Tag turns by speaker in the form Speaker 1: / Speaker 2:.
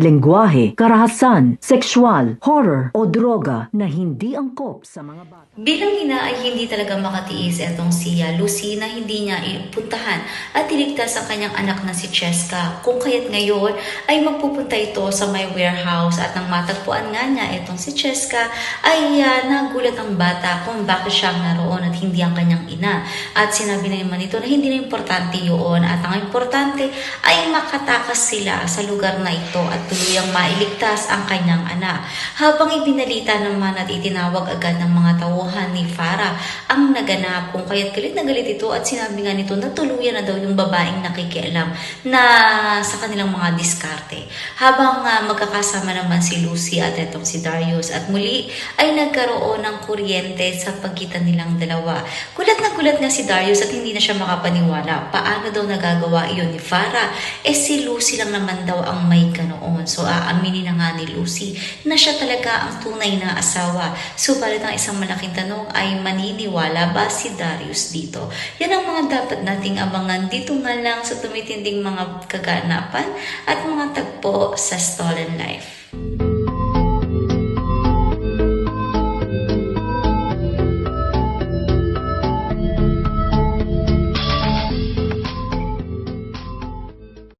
Speaker 1: lengguwahe, karahasan, sexual, horror o droga na hindi angkop sa mga bata.
Speaker 2: Bilang ina ay hindi talaga makatiis etong si Lucy na hindi niya ipuntahan at iligtas ang kanyang anak na si Cheska. Kung kaya't ngayon ay magpupunta ito sa may warehouse at nang matagpuan nga niya etong si Cheska ay ah, nagulat ang bata kung bakit siya naroon at hindi ang kanyang ina. At sinabi na naman ito na hindi na importante yun at ang importante ay makatakas sila sa lugar na ito at tuluyang mailigtas ang kanyang anak. Habang ibinalita naman at itinawag agad ng mga tauhan ni Farah ang naganap kung kaya't galit na galit ito at sinabi nga nito na tuluyan na daw yung babaeng nakikialam na sa kanilang mga diskarte. Habang ah, magkakasama naman si Lucy at etong si Darius at muli ay nagkaroon ng kuryente sa pagitan nilang dalawa. Gulat na nga si Darius at hindi na siya makapaniwala. Paano daw nagagawa iyon ni Farah? Eh si Lucy lang naman daw ang may ganoon. So aaminin na nga ni Lucy na siya talaga ang tunay na asawa. Subalit ang isang malaking tanong ay maniniwala ba si Darius dito? Yan ang mga dapat nating abangan dito nga lang sa tumitinding mga kaganapan at mga tagpo sa Stolen Life.